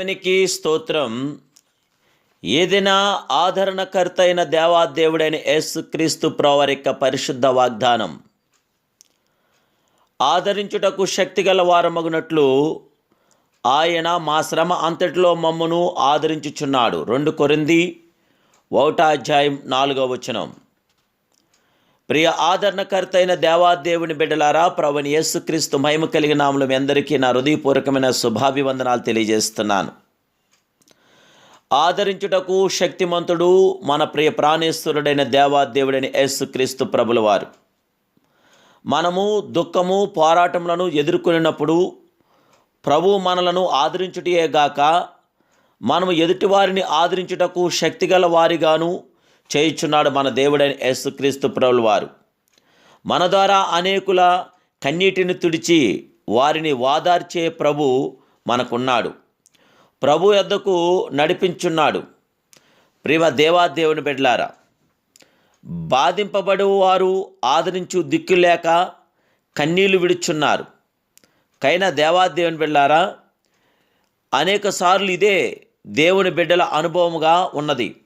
దేవునికి స్తోత్రం. ఏదైనా ఆదరణకర్త అయిన దేవాదేవుడైన యేసుక్రీస్తు ప్రవరిక పరిశుద్ధ వాగ్దానం. ఆదరించుటకు శక్తిగల వారమగునట్లు ఆయన మా శ్రమ అంతటిలో మమ్మను ఆదరించుచున్నాడు. రెండు కొరింది ఒకటాధ్యాయం నాలుగవ వచనం. ప్రియ ఆదరణకర్త అయిన దేవాదేవుని బిడ్డలారా ప్రవణి యేసుక్రీస్తు మహిమ కలిగిన నామలు మీ అందరికీ నా హృదయపూర్వకమైన శుభాభివందనాలు తెలియజేస్తున్నాను. ఆదరించుటకు శక్తిమంతుడు మన ప్రియ ప్రాణేశ్వరుడైన దేవాదేవుడైన యేసుక్రీస్తు ప్రభుల వారు మనము దుఃఖము పోరాటములను ఎదుర్కొనినప్పుడు ప్రభు మనలను ఆదరించుటయే గాక మనము ఎదుటివారిని ఆదరించుటకు శక్తిగల వారిగాను చేయుచున్నాడు మన దేవుడైన యేసుక్రీస్తు ప్రభుల వారు మన ద్వారా అనేకుల కన్నీటిని తుడిచి వారిని వాదార్చే ప్రభు మనకున్నాడు. ప్రభు యొద్దకు నడిపించున్నాడు. ప్రేమ దేవాదేవుని బిడ్డలారా బాధింపబడు వారు ఆదరించు దిక్కు లేక కన్నీళ్ళు విడుచున్నారు. కైనా దేవాదేవుని బిడ్డారా అనేక సార్లు ఇదే దేవుని బిడ్డల అనుభవముగా ఉన్నది.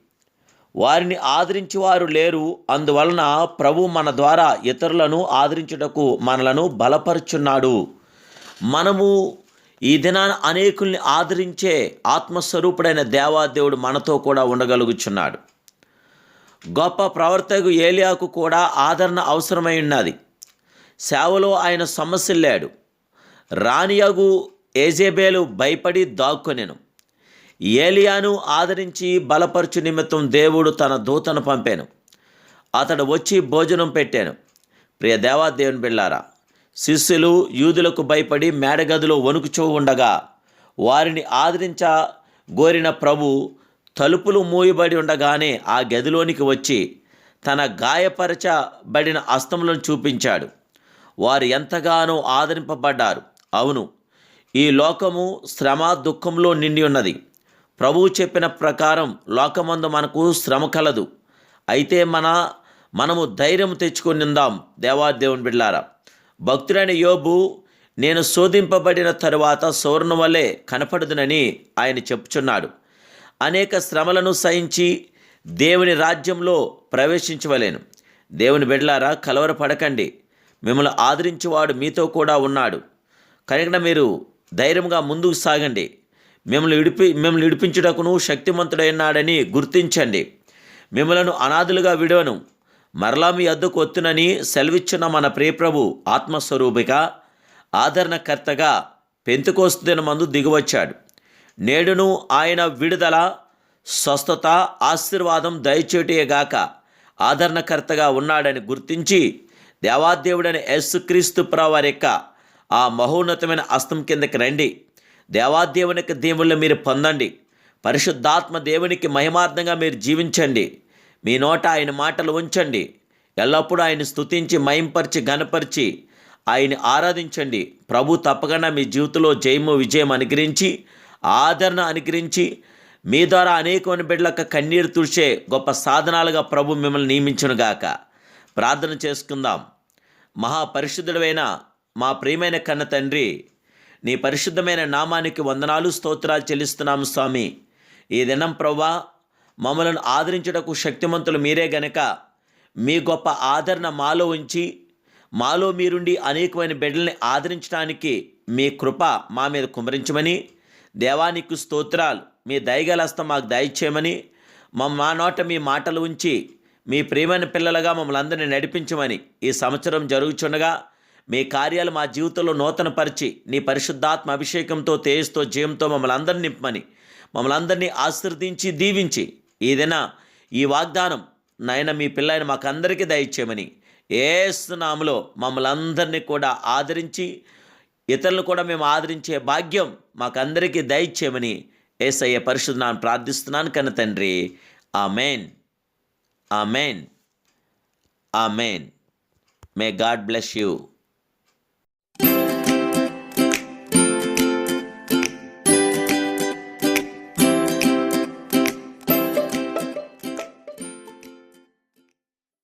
వారిని ఆదరించేవారు లేరు. అందువలన ప్రభు మన ద్వారా ఇతరులను ఆదరించుటకు మనలను బలపరుచున్నాడు. మనము ఈ దినాన అనేకుల్ని ఆదరించే ఆత్మస్వరూపుడైన దేవాదేవుడు మనతో కూడా ఉండగలుగుచున్నాడు. గొప్ప ప్రవర్తకు ఏలియాకు కూడా ఆదరణ అవసరమై ఉన్నది. సేవలో ఆయన సమస్యలేడు రానియగు ఏజేబేలు భయపడి దాక్కునెను. ఏలియాను ఆదరించి బలపరచు నిమిత్తం దేవుడు తన దూతను పంపాను. అతడు వచ్చి భోజనం పెట్టాను. ప్రియ దేవాదేవుని బిళ్ళారా శిష్యులు యూదులకు భయపడి మేడగదిలో వణుకుచూ ఉండగా వారిని ఆదరించ గోరిన ప్రభు తలుపులు మూయబడి ఉండగానే ఆ గదిలోనికి వచ్చి తన గాయపరచబడిన అస్తములను చూపించాడు. వారు ఎంతగానో ఆదరింపబడ్డారు. అవును ఈ లోకము శ్రమ దుఃఖంలో నిండి ఉన్నది. ప్రభువు చెప్పిన ప్రకారం లోకమందు మనకు శ్రమ కలదు. అయితే మన మనము ధైర్యం తెచ్చుకునిందాం దేవాదేవుని బిడ్లారా భక్తుడైన యోబు నేను శోధింపబడిన తరువాత సౌర్ణ వలె కనపడదునని ఆయన చెప్పుచున్నాడు. అనేక శ్రమలను సహించి దేవుని రాజ్యంలో ప్రవేశించవలేను. దేవుని బిడ్లారా కలవరపడకండి. మిమ్మల్ని ఆదరించేవాడు మీతో కూడా ఉన్నాడు. కనుక మీరు ధైర్యంగా ముందుకు సాగండి. మిమ్మల్ని విడిపి మిమ్మల్ని విడిపించుటకును శక్తిమంతుడైనాడని గుర్తించండి. మిమ్మలను అనాథులుగా విడవను. మరలా మీ అద్దకు వత్తునని సెలవిచ్చిన మన ప్రియప్రభు ఆత్మస్వరూపిక ఆదరణకర్తగా పెంతుకోస్తున్న మందు దిగువచ్చాడు. నేడును ఆయన విడుదల స్వస్థత ఆశీర్వాదం దయచేటియేగాక ఆదరణకర్తగా ఉన్నాడని గుర్తించి దేవాదేవుడైన యేసుక్రీస్తు ప్రవారి యొక్క ఆ మహోన్నతమైన అస్తం కిందకి రండి. దేవాదేవునికి దేవుళ్ళు మీరు పొందండి. పరిశుద్ధాత్మ దేవునికి మహిమార్థంగా మీరు జీవించండి. మీ నోట ఆయన మాటలు ఉంచండి. ఎల్లప్పుడూ ఆయన స్తుతించి మయంపరిచి గనపరిచి ఆయన్ని ఆరాధించండి. ప్రభు తప్పకుండా మీ జీవితంలో జయము విజయం అనుగ్రహించి ఆదరణ అనుగ్రహించి మీ ద్వారా అనేకమైన బిడ్డలకు కన్నీరు తుడిచే గొప్ప సాధనాలుగా ప్రభు మిమ్మల్ని నియమించునుగాక ప్రార్థన చేసుకుందాం. మహాపరిశుద్ధుడైన మా ప్రియమైన కన్న తండ్రి నీ పరిశుద్ధమైన నామానికి వందనాలు స్తోత్రాలు చెల్లిస్తున్నాము స్వామి. ఈ దినం ప్రవ్వా మమ్మలను ఆదరించుటకు శక్తిమంతులు మీరే గనక మీ గొప్ప ఆదరణ మాలో ఉంచి మాలో మీరుండి అనేకమైన బిడ్డల్ని ఆదరించడానికి మీ కృప మా మీద కుమరించమని దేవానికి స్తోత్రాలు మీ దయగలస్త మాకు దయచేయమని మా మా నోట మీ మాటలు ఉంచి మీ ప్రియమైన పిల్లలుగా మమ్మల్ని అందరినీ నడిపించమని ఈ సంవత్సరం జరుగుచుండగా మీ కార్యాలు మా జీవితంలో నూతనపరిచి నీ పరిశుద్ధాత్మ అభిషేకంతో తేజతో జయంతో మమ్మల్ని అందరినీ నింపమని మమ్మల్ని అందరినీ ఆశీర్దించి దీవించి ఏదైనా ఈ వాగ్దానం నాయన మీ పిల్లని మాకందరికీ దయచేయమని ఏస్తున్నాములో మమ్మల్ని అందరినీ కూడా ఆదరించి ఇతరులను కూడా మేము ఆదరించే భాగ్యం మాకందరికీ దయచేయమని ఏసయ్య పరిశుద్ధనాన్ని ప్రార్థిస్తున్నాను కన్న తండ్రి. Amen. Amen. Amen. May God bless you.